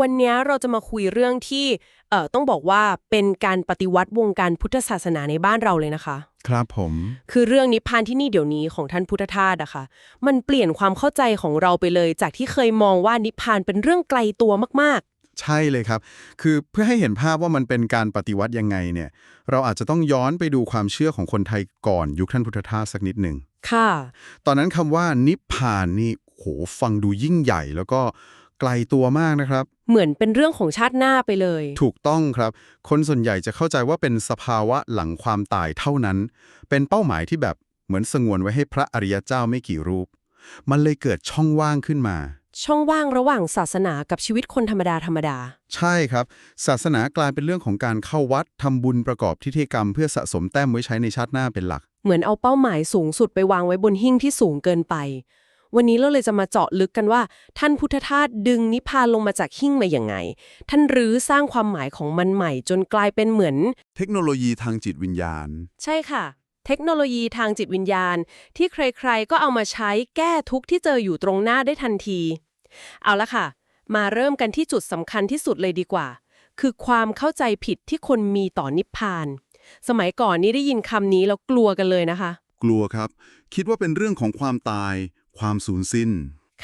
วันนี้เราจะมาคุยเรื่องที่เอ่อต้องบอกว่าเป็นการปฏิวัติวงการพุทธศาสนาในบ้านเราเลยนะคะ ครับผม คือเรื่องนิพพานที่นี่เดี๋ยวนี้ของท่านพุทธทาสอะค่ะ มันเปลี่ยนความเข้าใจของเราไปเลย จากที่เคยมองว่านิพพานเป็นเรื่องไกลตัวมากใช่เลยครับ คือเพื่อให้เห็นภาพว่ามันเป็นการปฏิวัติยังไงเนี่ย เราอาจจะต้องย้อนไปดูความเชื่อของคนไทยก่อนยุคท่านพุทธทาสสักนิดหนึ่งๆค่ะ ตอนนั้นคำว่านิพพานนี่โหฟังดูยิ่งใหญ่ แล้วก็ ไกลตัวมากนะครับ เหมือนเป็นเรื่องของชาติหน้าไปเลย ถูกต้องครับ คนส่วนใหญ่จะเข้าใจว่าเป็นสภาวะหลังความตายเท่านั้น เป็นเป้าหมายที่แบบเหมือนสงวนไว้ให้พระอริยเจ้าไม่กี่รูป มันเลยเกิดช่องว่างขึ้นมา ช่องว่างระหว่างศาสนากับชีวิตคนธรรมดาธรรมดา ใช่ครับ ศาสนากลายเป็นเรื่องของการเข้าวัดทำบุญประกอบพิธีกรรมเพื่อสะสมแต้มไว้ใช้ในชาติหน้าเป็นหลัก เหมือนเอาเป้าหมายสูงสุดไปวางไว้บนหิ้งที่สูงเกินไป วันนี้เราเลยจะมาเจาะลึกกันว่า ท่านพุทธทาสดึงนิพพานลงมาจากหิ้งมาอย่างไง ท่านรื้อสร้างความหมายของมันใหม่ จนกลายเป็นเหมือน เทคโนโลยีทางจิตวิญญาณ ใช่ค่ะ เทคโนโลยีทางจิตวิญญาณ ที่ใครๆ ก็เอามาใช้แก้ทุกข์ที่เจออยู่ตรงหน้าได้ทันที เอาละค่ะ มาเริ่มกันที่จุดสำคัญที่สุดเลยดีกว่า คือความเข้าใจผิดที่คนมีต่อนิพพาน สมัยก่อนนี้ได้ยินคำนี้แล้วกลัวกันเลยนะคะ กลัวครับ คิดว่าเป็นเรื่องของความตาย ความสูญสิ้น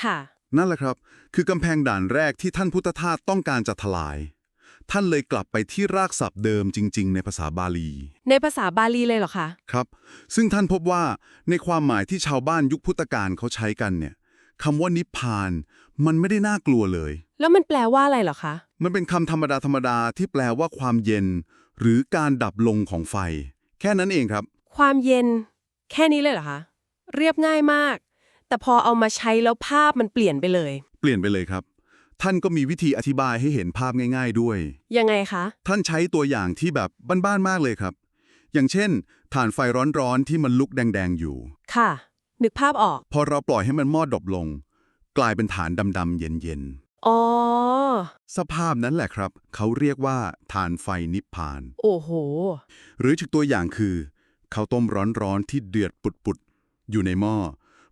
ค่ะ นั่นแหละครับ คือกำแพงด่านแรกที่ท่านพุทธทาสต้องการจะทลาย ท่านเลยกลับไปที่รากศัพท์เดิมจริง ๆ ในภาษาบาลี ในภาษาบาลีเลยเหรอคะ ครับ ซึ่งท่านพบว่าในความหมายที่ชาวบ้านยุคพุทธกาลเขาใช้กันเนี่ยคำว่านิพพาน มันไม่ได้น่ากลัวเลย แล้วมันแปลว่าอะไรเหรอคะ มันเป็นคำธรรมดาธรรมดาที่แปลว่าความเย็น หรือการดับลงของไฟ แค่นั้นเองครับ ความเย็น แค่นี้เลยเหรอคะ เรียบง่ายมาก แต่พอเอามาใช้แล้วภาพมันเปลี่ยนไปเลย เปลี่ยนไปเลยครับ ท่านก็มีวิธีอธิบายให้เห็นภาพง่าย ๆด้วย ยังไงคะ ท่านใช้ตัวอย่างที่แบบบ้านๆมากเลยครับ อย่างเช่นถ่านไฟร้อนๆที่มันลุกแดงๆอยู่ ค่ะ นึกภาพออก พอเราปล่อยให้มันมอดดบลง กลายเป็นฐานดำๆเย็นอ๋อ ๆ สภาพนั้นแหละครับ เขาเรียกว่าฐานไฟนิพพาน โอ้โห หรืออีกตัวอย่างคือข้าวต้มร้อนๆที่เดือดปุดๆ อยู่ในหม้อ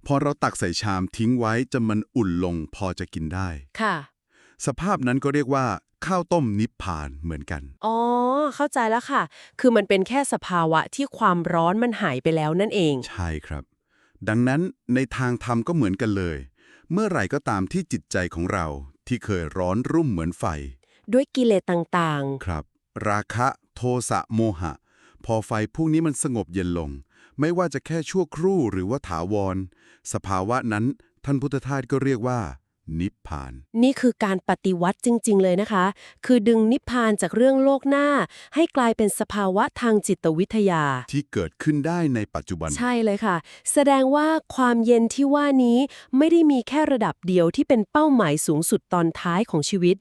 พอเราตักใส่ชามทิ้งไว้จนมันอุ่นลงพอจะกินได้ ค่ะ สภาพนั้นก็เรียกว่า ข้าวต้มนิพพานเหมือนกัน อ๋อ เข้าใจแล้วค่ะ คือมันเป็นแค่สภาวะที่ความร้อนมันหายไปแล้วนั่นเอง ใช่ครับ ดังนั้นในทางธรรมก็เหมือนกันเลย เมื่อไหร่ก็ตามที่จิตใจของเราที่เคยร้อนรุ่มเหมือนไฟ ด้วยกิเลสต่างครับ ราคะ โทสะโมหะ พอไฟพวกนี้มันสงบเย็นลง ไม่ว่าจะแค่ชั่วครู่หรือว่าถาวร สภาวะนั้นท่านพุทธทาสก็เรียกว่า นิพพานๆนี่คือการปฏิวัติจริง ๆ เลยนะคะ คือดึงนิพพานจากเรื่องโลกหน้า ให้กลายเป็นสภาวะทางจิตวิทยา ที่เกิดขึ้นได้ในปัจจุบัน ใช่เลยค่ะ แสดงว่าความเย็นที่ว่านี้ไม่ได้มีแค่ระดับเดียวที่เป็นเป้าหมายสูงสุดตอนท้ายของชีวิต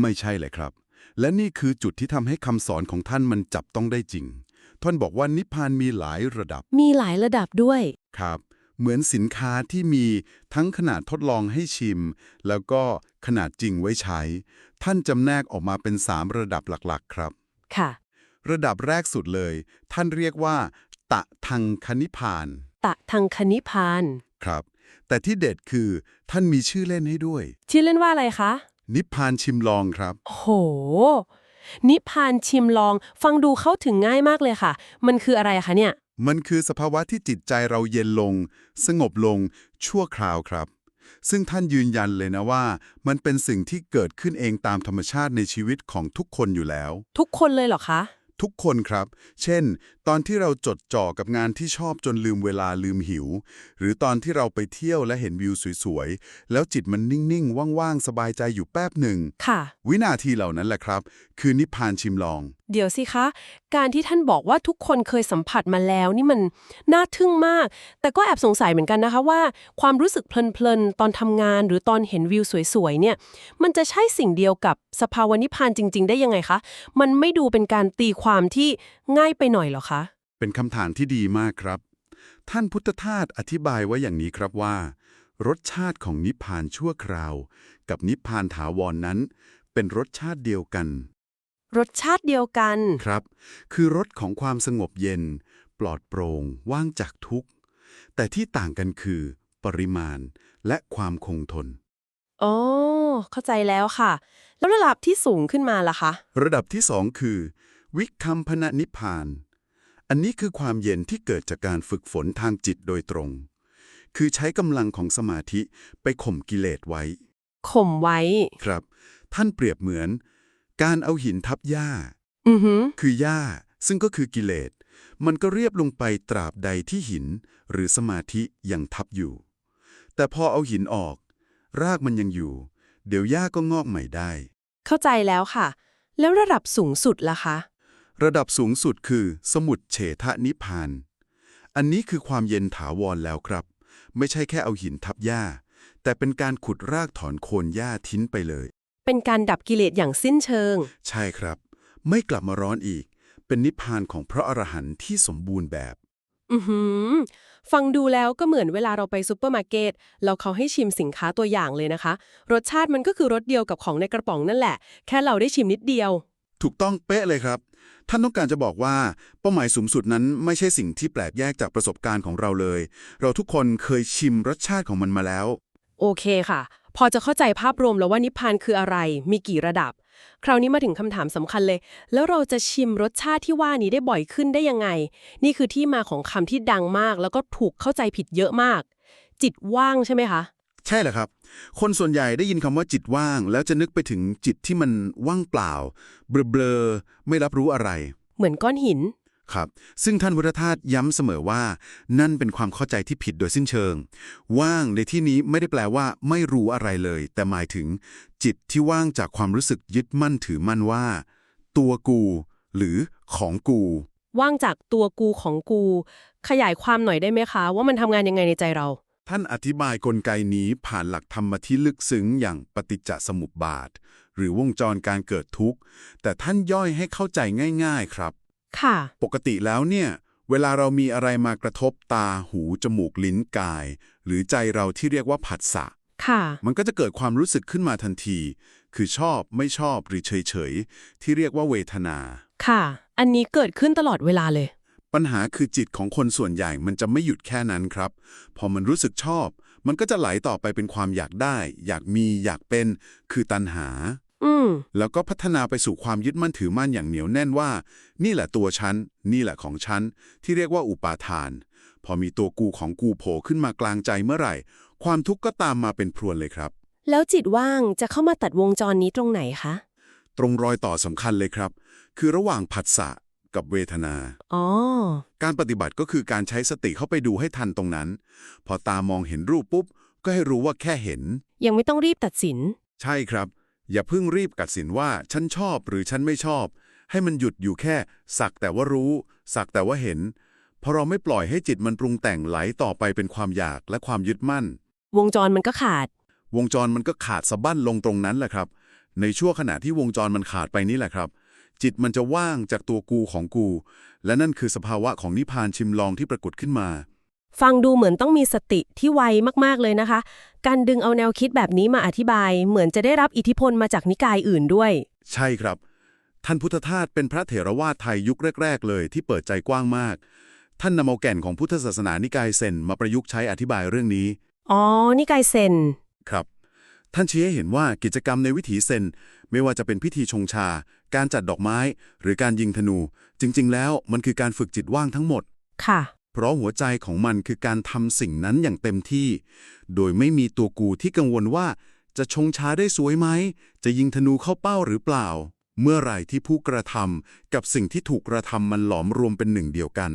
ไม่ใช่เลยครับ และนี่คือจุดที่ทำให้คำสอนของท่านมันจับต้องได้จริง ท่านบอกว่านิพพานมีหลายระดับ มีหลายระดับด้วย ครับ เหมือนสินค้าที่มีทั้งขนาดทดลองให้ชิม แล้วก็ขนาดจริงไว้ใช้ ท่านจำแนกออกมาเป็น 3 ระดับหลักๆ ครับ ค่ะ ระดับแรกสุดเลย ท่านเรียกว่า ตะทังคณิพาน ตะทางคณิพาน ครับ แต่ที่เด็ดคือท่านมีชื่อเล่นให้ด้วย ชื่อเล่นว่าอะไรคะ นิพพานชิมลองครับ โห นิพพานชิมลอง ฟังดูเข้าถึงง่ายมากเลยค่ะ มันคืออะไรคะเนี่ย มันคือสภาวะที่จิตใจเราเย็นลง สงบลง ชั่วคราวครับ ซึ่งท่านยืนยันเลยนะว่า มันเป็นสิ่งที่เกิดขึ้นเองตามธรรมชาติในชีวิตของทุกคนอยู่แล้ว ทุกคนเลยเหรอคะ ทุกคนครับ เช่นตอนที่เราจดจ่อกับงานที่ชอบจนลืมเวลาลืมหิว หรือตอนที่เราไปเที่ยวและเห็นวิวสวยๆ แล้วจิตมันนิ่งๆ ว่างๆ สบายใจอยู่แป๊บหนึ่ง ค่ะ วินาทีเหล่านั้นแหละครับ คือนิพพานชิมลอง เดี๋ยวสิคะ การที่ท่านบอกว่าทุกคนเคยสัมผัสมาแล้วนี่มันน่าทึ่งมาก แต่ก็แอบสงสัยเหมือนกันนะคะว่า ความรู้สึกเพลินๆ ตอนทำงานหรือตอนเห็นวิวสวยๆ เนี่ย มันจะใช่สิ่งเดียวกับสภาวะนิพพานจริง ๆ ได้ยังไงคะ มันไม่ดูเป็นการตีความที่ง่ายไปหน่อยเหรอคะ เป็นคำถามที่ดีมากครับ ท่านพุทธทาสอธิบายไว้อย่างนี้ครับว่า รสชาติของนิพพานชั่วคราว กับนิพพานถาวรนนั้น เป็นรสชาติเดียวกัน รสชาติเดียวกันครับ คือรสของความสงบเย็น ปลอดโปร่งว่างจากทุกข์ แต่ที่ต่างกันคือ ปริมาณและความคงทนอ๋อเข้าใจแล้วค่ะ แล้วระดับที่สูงขึ้นมาล่ะคะ ระดับที่สองคือ วิคัมพนะนิพพาน อันนี้คือความเย็นที่เกิดจากการฝึกฝนทางจิตโดยตรง คือใช้กำลังของสมาธิไปข่มกิเลสไว้ ข่มไว้ ครับ ท่านเปรียบเหมือน การเอาหินทับหญ้า อือหือคือหญ้า ซึ่งก็คือกิเลส มันก็เรียบลงไปตราบใดที่หิน หรือสมาธิยังทับอยู่ แต่พอเอาหินออก รากมันยังอยู่ เดี๋ยวหญ้าก็งอกใหม่ได้ เข้าใจแล้วค่ะ แล้วระดับสูงสุดล่ะคะ ระดับสูงสุดคือ สมุดเฉทนิพพาน อันนี้คือความเย็นถาวรแล้วครับ ไม่ใช่แค่เอาหินทับหญ้า แต่เป็นการขุดรากถอนโคนหญ้าทิ้นไปเลย เป็นการดับกิเลสอย่างสิ้นเชิง ใช่ครับ ไม่กลับมาร้อนอีก เป็นนิพพานของพระอรหันต์ที่สมบูรณ์แบบ อือหือ ฟังดูแล้วก็เหมือนเวลาเราไปซูเปอร์มาร์เก็ตแล้วเขาให้ชิมสินค้าตัวอย่างเลยนะคะ รสชาติมันก็คือรสเดียวกับของในกระป๋องนั่นแหละ แค่เราได้ชิมนิดเดียว ถูกต้องเป๊ะเลยครับ ท่านต้องการจะบอกว่าเป้าหมายสูงสุดนั้นไม่ใช่สิ่งที่แปลกแยกจากประสบการณ์ของเราเลย เราทุกคนเคยชิมรสชาติของมันมาแล้ว โอเคค่ะ พอจะเข้าใจภาพรวมแล้วว่านิพพานคืออะไร มีกี่ระดับ คราวนี้มาถึงคำถามสำคัญเลย แล้วเราจะชิมรสชาติที่ว่านี้ได้บ่อยขึ้นได้ยังไง นี่คือที่มาของคำที่ดังมาก แล้วก็ถูกเข้าใจผิดเยอะมาก จิตว่างใช่ไหมคะ ใช่แหละครับ คนส่วนใหญ่ได้ยินคำว่าจิตว่าง แล้วจะนึกไปถึงจิตที่มันว่างเปล่า เบลอๆไม่รับรู้อะไร เหมือนก้อนหิน ครับ ซึ่งท่านวุฒทาสย้ำเสมอว่า นั่นเป็นความเข้าใจที่ผิดโดยสิ้นเชิง ว่างในที่นี้ไม่ได้แปลว่าไม่รู้อะไรเลย แต่หมายถึง จิตที่ว่างจากความรู้สึกยึดมั่นถือมั่นว่า ตัวกู หรือของกู ว่างจากตัวกูของกู ขยายความหน่อยได้ไหมคะ ว่ามันทำงานยังไงในใจเรา ท่านอธิบายกลไกนี้ผ่านหลักธรรมที่ลึกซึ้งอย่างปฏิจจสมุปบาท หรือวงจรการเกิดทุกข์ แต่ท่านย่อยให้เข้าใจง่าย ๆครับ ค่ะ ปกติแล้วเนี่ย เวลาเรามีอะไรมากระทบตาหู จมูกลิ้นกาย หรือใจเราที่เรียกว่าผัสสะค่ะ มันก็จะเกิดความรู้สึกขึ้นมาทันที คือชอบไม่ชอบหรือเฉยๆที่เรียกว่าเวทนา ค่ะ อันนี้เกิดขึ้นตลอดเวลาเลย ปัญหาคือจิตของคนส่วนใหญ่มันจะไม่หยุดแค่นั้นครับ พอมันรู้สึกชอบ มันก็จะไหลต่อไปเป็นความอยากได้ อยากมีอยากเป็น คือตัณหา อืมแล้วก็พัฒนาไปสู่ความยึดมั่นถือมั่นอย่างเหนียวแน่นว่า นี่แหละตัวฉัน นี่แหละของฉัน ที่เรียกว่าอุปาทาน พอมีตัวกูของกูโผล่ขึ้นมากลางใจเมื่อไหร่ ความทุกข์ก็ตามมาเป็นพรวนเลยครับ แล้วจิตว่างจะเข้ามาตัดวงจรนี้ตรงไหนคะ ตรงรอยต่อสำคัญเลยครับ คือระหว่างผัสสะ กับเวทนาอ๋อการปฏิบัติก็คือการใช้สติเข้าไปดูให้ทันตรงนั้น พอตามองเห็นรูปปุ๊บ ก็ให้รู้ว่าแค่เห็น ยังไม่ต้องรีบตัดสิน ใช่ครับ อย่าเพิ่งรีบกัดสินว่าฉันชอบหรือฉันไม่ชอบ ให้มันหยุดอยู่แค่ สักแต่ว่ารู้ สักแต่ว่าเห็นพอเราไม่ปล่อยให้จิตมันปรุงแต่งไหลต่อไปเป็นความอยากและความยึดมั่น วงจรมันก็ขาด วงจรมันก็ขาดสะบั้นลงตรงนั้นแหละครับ ในช่วงขณะที่วงจรมันขาดไปนี่แหละครับ จิตมันจะว่างจากตัวกูของกู และนั่นคือสภาวะของนิพพานชิมลองที่ปรากฏขึ้นมา ฟังดูเหมือนต้องมีสติที่ไวมากๆเลยนะคะ การดึงเอาแนวคิดแบบนี้มาอธิบาย เหมือนจะได้รับอิทธิพลมาจากนิกายอื่นด้วย ใช่ครับ ท่านพุทธทาสเป็นพระเถรวาทไทยยุคแรก ๆ เลยที่เปิดใจกว้างมาก ท่านนำเอาแก่นของพุทธศาสนานิกายเซนมาประยุกต์ใช้อธิบายเรื่องนี้ อ๋อ นิกายเซน ครับ ท่านชี้ให้เห็นว่ากิจกรรมในวิถีเซน ไม่ว่าจะเป็นพิธีชงชา การจัดดอกไม้ หรือการยิงธนู จริง ๆ แล้วมันคือการฝึกจิตว่างทั้งหมด ค่ะ เพราะหัวใจของมันคือการทำสิ่งนั้นอย่างเต็มที่ โดยไม่มีตัวกูที่กังวลว่า จะชงชาได้สวยไหม จะยิงธนูเข้าเป้าหรือเปล่า เมื่อไหร่ที่ผู้กระทำกับสิ่งที่ถูกกระทำมันหลอมรวมเป็นหนึ่งเดียวกัน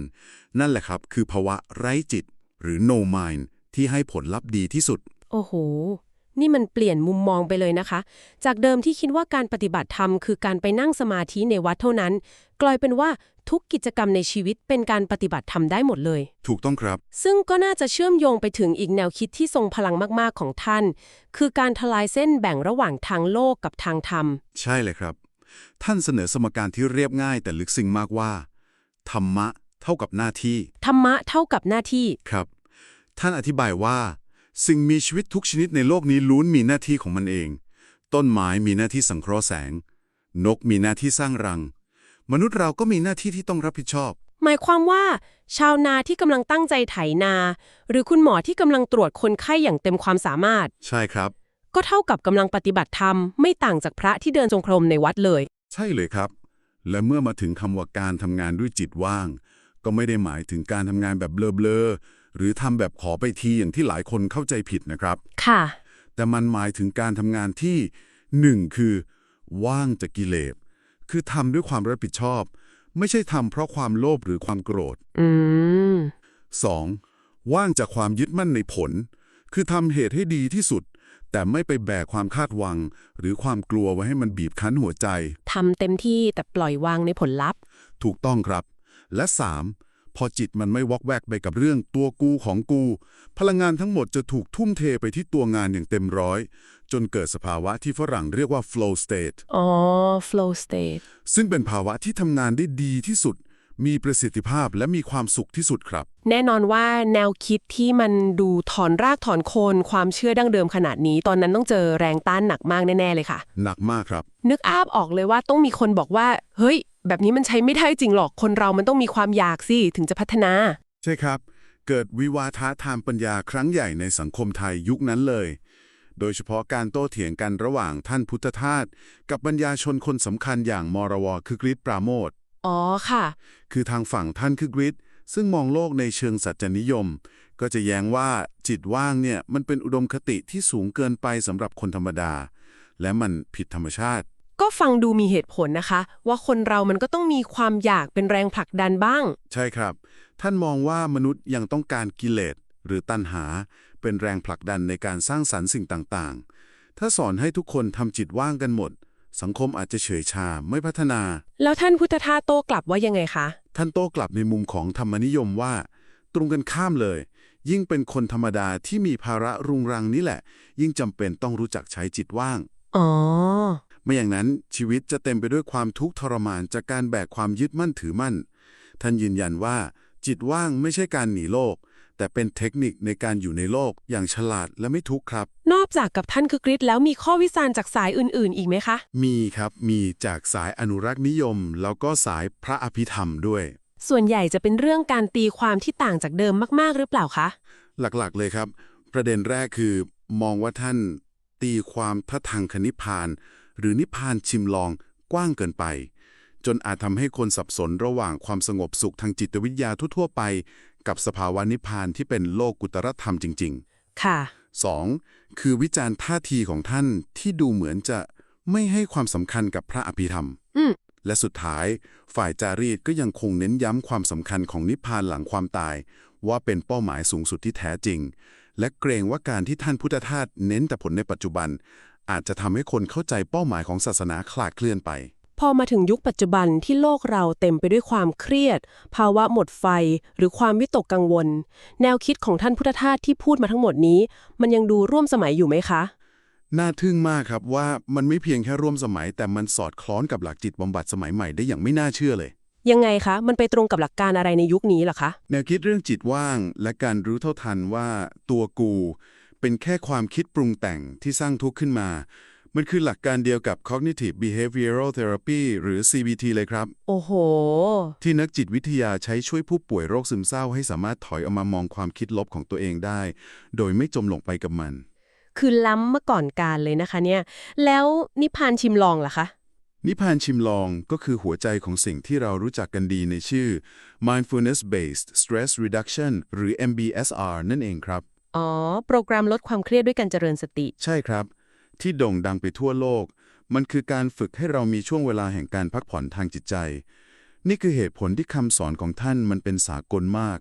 นั่นแหละครับ คือภาวะไร้จิต หรือ no mind ที่ให้ผลลัพธ์ดีที่สุด โอ้โห นี่มันเปลี่ยนมุมมองไปเลยนะคะ จากเดิมที่คิดว่าการปฏิบัติธรรมคือการไปนั่งสมาธิในวัดเท่านั้น กลายเป็นว่าทุกกิจกรรมในชีวิตเป็นการปฏิบัติธรรมได้หมดเลย ถูกต้องครับ ซึ่งก็น่าจะเชื่อมโยงไปถึงอีกแนวคิดที่ทรงพลังมากๆของท่าน คือการทลายเส้นแบ่งระหว่างทางโลกกับทางธรรม ใช่เลยครับ ท่านเสนอสมการที่เรียบง่ายแต่ลึกซึ้งมากว่า ธรรมะเท่ากับหน้าที่ ธรรมะเท่ากับหน้าที่ ครับ ท่านอธิบายว่า สิ่งมีชีวิตทุกชนิดในโลกนี้ล้วนมีหน้าที่ของมันเอง ต้นไม้มีหน้าที่สังเคราะห์แสง นกมีหน้าที่สร้างรัง มนุษย์เราก็มีหน้าที่ที่ต้องรับผิดชอบ หมายความว่า ชาวนาที่กำลังตั้งใจไถนา หรือคุณหมอที่กำลังตรวจคนไข้อย่างเต็มความสามารถ ใช่ครับ ก็เท่ากับกำลังปฏิบัติธรรมไม่ต่างจากพระที่เดินจงกรมในวัดเลย ใช่เลยครับ และเมื่อมาถึงคำว่าการทำงานด้วยจิตว่าง ก็ไม่ได้หมายถึงการทำงานแบบเบลอๆ หรือทำแบบขอไปทีอย่างที่หลายคนเข้าใจผิดนะครับ ค่ะ แต่มันหมายถึงการทำงานที่หนึ่งคือ ว่างจากกิเลสคือทำด้วยความรับผิดชอบ ไม่ใช่ทำเพราะความโลภหรือความโกรธอืม 2. ว่างจากความยึดมั่นในผล คือทำเหตุให้ดีที่สุด แต่ไม่ไปแบกความคาดหวัง หรือความกลัวไว้ให้มันบีบคั้นหัวใจ ทำเต็มที่แต่ปล่อยวางในผลลัพธ์ ถูกต้องครับ และ 3. พอจิตมันไม่วอกแวกไปกับเรื่องตัวกูของกู พลังงานทั้งหมดจะถูกทุ่มเทไปที่ตัวงานอย่างเต็มร้อย จนเกิดสภาวะที่ฝรั่งเรียกว่า flow state อ๋อ flow state ซึ่งเป็นภาวะที่ทำงานได้ดีที่สุด มีประสิทธิภาพและมีความสุขที่สุดครับ แน่นอนว่าแนวคิดที่มันดูถอนรากถอนโคนความเชื่อดั้งเดิมขนาดนี้ ตอนนั้นต้องเจอแรงต้านหนักมากแน่ ๆ เลยค่ะ หนักมากครับ นึกอาบออกเลยว่าต้องมีคนบอกว่า เฮ้ย แบบนี้มันใช้ไม่ได้จริงหรอกคนเรามันต้องมีความอยากสิถึงจะพัฒนา ใช่ครับ เกิดวิวาทะทางปัญญาครั้งใหญ่ในสังคมไทยยุคนั้นเลย โดยเฉพาะการโต้เถียงกันระหว่างท่านพุทธทาสกับปัญญาชนคนสำคัญอย่างมรวคือกริชปราโมทอ๋อค่ะ คือทางฝั่งท่านคือกริชซึ่งมองโลกในเชิงสัจจนิยม ก็จะแย้งว่าจิตว่างเนี่ยมันเป็นอุดมคติที่สูงเกินไปสำหรับคนธรรมดา และมันผิดธรรมชาติ ก็ฟังดูมีเหตุผลนะคะ ว่าคนเรามันก็ต้องมีความอยากเป็นแรงผลักดันบ้าง ใช่ครับ ท่านมองว่ามนุษย์ยังต้องการกิเลสหรือตัณหา เป็นแรงผลักดันในการสร้างสรรค์สิ่งต่างๆ ถ้าสอนให้ทุกคนทำจิตว่างกันหมด สังคมอาจจะเฉยชาไม่พัฒนา แล้วท่านพุทธทาสโต้กลับว่ายังไงคะ ท่านโต้กลับในมุมของธรรมนิยมว่า ตรงกันข้ามเลย ยิ่งเป็นคนธรรมดาที่มีภาระรุงรังนี่แหละ ยิ่งจำเป็นต้องรู้จักใช้จิตว่างอ๋อ ไม่อย่างนั้นชีวิตจะเต็มไปด้วยความทุกข์ทรมานจากการแบกความยึดมั่นถือมั่น ท่านยืนยันว่า จิตว่างไม่ใช่การหนีโลก แต่เป็นเทคนิคในการอยู่ในโลกอย่างฉลาดและไม่ทุกข์ครับ นอกจากกับท่านคือกริชแล้วมีข้อวิจารณ์จากสายอื่น ๆ อีกไหมคะ มีครับมีจากสายอนุรักษ์นิยม แล้วก็สายพระอภิธรรมด้วย ส่วนใหญ่จะเป็นเรื่องการตีความที่ต่างจากเดิมมาก ๆ หรือเปล่าคะ หลักๆ เลยครับ ประเด็นแรกคือ มองว่าท่านตีความพระทางคนิพพาน หรือนิพพานชิมลองกว้างเกินไป จนอาจทำให้คนสับสนระหว่างความสงบสุขทางจิตวิทยาทั่วๆไป กับสภาวะนิพพานที่เป็นโลกุตรธรรมจริงค่ะๆ 2. คือวิจารณ์ท่าทีของท่านที่ดูเหมือนจะไม่ให้ความสำคัญกับพระอภิธรรมอืมและสุดท้าย ฝ่ายจารีตก็ยังคงเน้นย้ำความสำคัญของนิพพานหลังความตาย ว่าเป็นเป้าหมายสูงสุดที่แท้จริง และเกรงว่าการที่ท่านพุทธทาสเน้นแต่ผลในปัจจุบัน อาจจะทำให้คนเข้าใจเป้าหมายของศาสนาคลาดเคลื่อนไป พอมาถึงยุคปัจจุบันที่โลกเราเต็มไปด้วยความเครียด ภาวะหมดไฟ หรือความวิตกกังวล แนวคิดของท่านพุทธทาสที่พูดมาทั้งหมดนี้ มันยังดูร่วมสมัยอยู่ไหมคะ น่าทึ่งมากครับว่ามันไม่เพียงแค่ร่วมสมัย แต่มันสอดคล้องกับหลักจิตบำบัดสมัยใหม่ได้อย่างไม่น่าเชื่อเลย ยังไงคะ มันไปตรงกับหลักการอะไรในยุคนี้เหรอคะ แนวคิดเรื่องจิตว่าง และการรู้เท่าทันว่าตัวกู เป็นแค่ความคิดปรุงแต่งที่สร้างทุกข์ขึ้นมา มันคือหลักการเดียวกับ cognitive behavioral therapy หรือ CBT เลยครับ โอ้โห ที่นักจิตวิทยาใช้ช่วยผู้ป่วยโรคซึมเศร้าให้สามารถถอยออกมามองความคิดลบของตัวเองได้ โดยไม่จมลงไปกับมัน คือล้ำเมื่อก่อนการเลยนะคะเนี่ย แล้วนิพพานชิมลองล่ะคะ นิพพานชิมลองก็คือหัวใจของสิ่งที่เรารู้จักกันดีในชื่อ mindfulness based stress reduction หรือ MBSR นั่นเองครับ อ๋อ โปรแกรมลดความเครียดด้วยการเจริญสติ ใช่ครับ ที่โด่งดังไปทั่วโลก มันคือการฝึกให้เรามีช่วงเวลาแห่งการพักผ่อนทางจิตใจ นี่คือเหตุผลที่คำสอนของท่านมันเป็นสากลมาก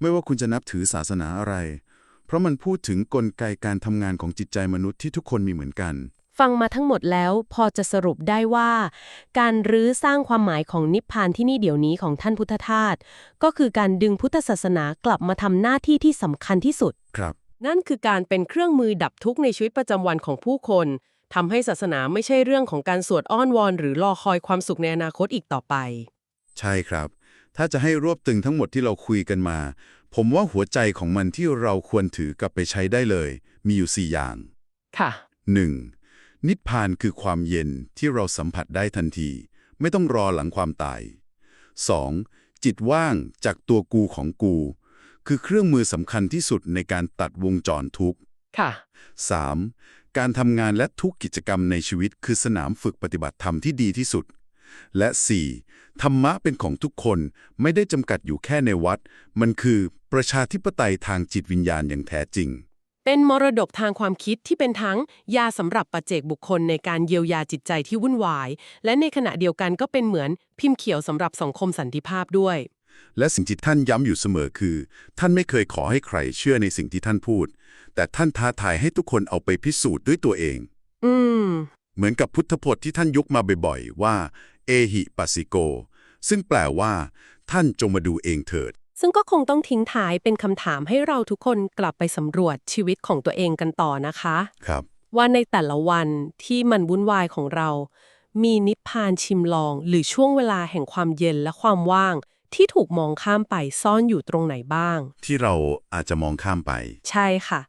ไม่ว่าคุณจะนับถือศาสนาอะไร เพราะมันพูดถึงกลไกการทำงานของจิตใจมนุษย์ที่ทุกคนมีเหมือนกัน ฟังมาทั้งหมดแล้วพอจะสรุปได้ว่า การรื้อสร้างความหมายของนิพพานที่นี่เดี๋ยวนี้ของท่านพุทธทาสก็คือการดึงพุทธศาสนากลับมาทำหน้าที่ที่สำคัญที่สุด ครับ นั่นคือการเป็นเครื่องมือดับทุกข์ในชีวิตประจำวันของผู้คนทำให้ศาสนาไม่ใช่เรื่องของการสวดอ้อนวอน หรือรอคอยความสุขในอนาคตอีกต่อไป ใช่ครับ ถ้าจะให้รวบตึงทั้งหมดที่เราคุยกันมา ผมว่าหัวใจของมันที่เราควรถือกลับไปใช้ได้เลย มีอยู่ 4 อย่างค่ะ 1. นิพพานคือความเย็นที่เราสัมผัสได้ทันที ไม่ต้องรอหลังความตาย 2. จิตว่างจากตัวกูของกู คือเครื่องมือสำคัญที่สุดในการตัดวงจรทุกข์ค่ะ 3. การทำงานและทุกกิจกรรมในชีวิต คือสนามฝึกปฏิบัติธรรมที่ดีที่สุด และ 4. ธรรมะเป็นของทุกคนไม่ได้จำกัดอยู่แค่ในวัด มันคือประชาธิปไตยทางจิตวิญญาณอย่างแท้จริง เป็นมรดกทางความคิดที่เป็นทั้งยาสำหรับปัจเจกบุคคลในการเยียวยาจิตใจที่วุ่นวาย และในขณะเดียวกันก็เป็นเหมือนพิมพ์เขียวสำหรับสังคมสันติภาพด้วย และสิ่งที่ท่านย้ำอยู่เสมอคือ ท่านไม่เคยขอให้ใครเชื่อในสิ่งที่ท่านพูด แต่ท่านท้าทายให้ทุกคนเอาไปพิสูจน์ด้วยตัวเอง อืม เหมือนกับพุทธพจน์ที่ท่านยกมาบ่อยๆว่า เอหิปัสสิโก ซึ่งแปลว่า ท่านจงมาดูเองเถิด ซึ่งก็คงต้องทิ้งท้ายเป็นคำถามให้เราทุกคนกลับไปสำรวจชีวิตของตัวเองกันต่อนะคะ ครับ ว่าในแต่ละวันที่มันวุ่นวายของเรา มีนิพพานชิมลอง หรือช่วงเวลาแห่งความเย็นและความว่าง ที่ถูกมองข้ามไปซ่อนอยู่ตรงไหนบ้าง ที่เราอาจจะมองข้ามไป ใช่ค่ะ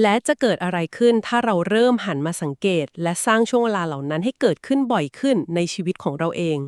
และจะเกิดอะไรขึ้นถ้าเราเริ่มหันมาสังเกต และสร้างช่วงเวลาเหล่านั้นให้เกิดขึ้นบ่อยขึ้นในชีวิตของเราเอง